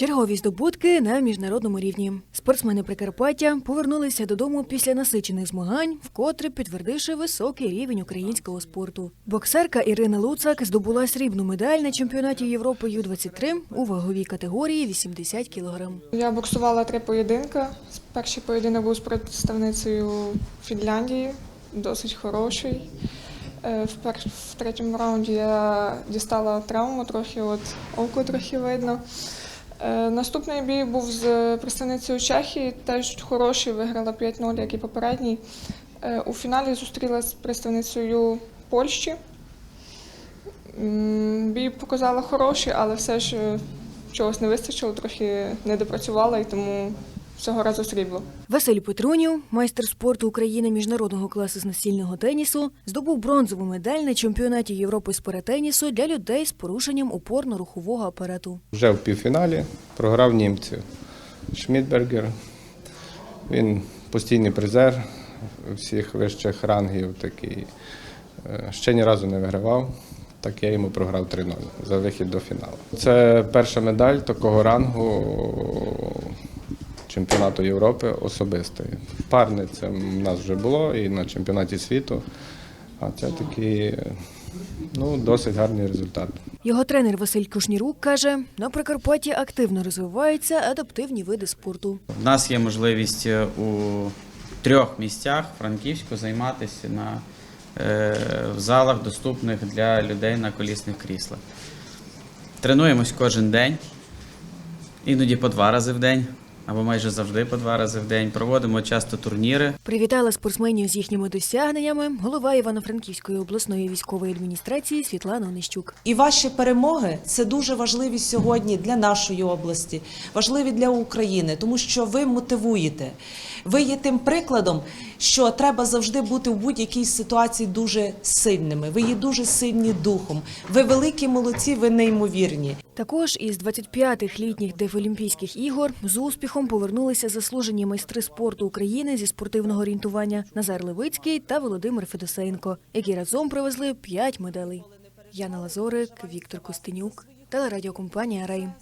Чергові здобутки на міжнародному рівні. Спортсмени Прикарпаття повернулися додому після насичених змагань, вкотре підтвердивши високий рівень українського спорту. Боксерка Ірина Луцак здобула срібну медаль на чемпіонаті Європи Ю-23 у ваговій категорії 80 кг. Я боксувала три поєдинки. Перший поєдинок був з представницею Фінляндії, досить хороший. Е, В, пер... в третьому раунді я дістала травму, трохи от око трохи видно. Е, Наступний бій був з представницею Чехії, теж хороший, виграла 5-0, як і попередній. Е, У фіналі зустрілася з представницею Польщі. Бій показала хороший, але все ж е, чогось не вистачило, трохи не допрацювала і тому цього разу срібло. Василь Петрунів, майстер спорту України міжнародного класу з настільного тенісу, здобув бронзову медаль на чемпіонаті Європи з паратенісу для людей з порушенням опорно-рухового апарату. Вже в півфіналі програв німцю Шмідбергер. Він постійний призер всіх вищих рангів такий. Е, Ще ні разу не вигравав. Так я йому програв 3-0 за вихід до фіналу. Це перша медаль такого рангу чемпіонату Європи особистої. Парне це в нас вже було і на чемпіонаті світу. А це такий ну, досить гарний результат. Його тренер Василь Кушнірук каже, на Прикарпатті активно розвиваються адаптивні види спорту. У нас є можливість е, у трьох місцях Франківську займатися на, е, в залах, доступних для людей на колісних кріслах. Тренуємось кожен день, іноді по два рази в день, або майже завжди по два рази в день. Проводимо часто турніри. Привітала спортсменів з їхніми досягненнями голова Івано-Франківської обласної військової адміністрації Світлана Онищук. І ваші перемоги це дуже важливі сьогодні для нашої області, важливі для України, тому що ви мотивуєте. Ви є тим прикладом, що треба завжди бути в будь-якій ситуації дуже сильними. Ви є дуже сильні духом. Ви великі молодці, ви неймовірні. Також із 25-х літніх Дефолімпійських ігор з успіхом повернулися заслужені майстри спорту України зі спортивного орієнтування Назар Левицький та Володимир Федосеєнко, які разом привезли 5 медалей. Яна Лазорик, Віктор Костенюк, телерадіокомпанія Рей.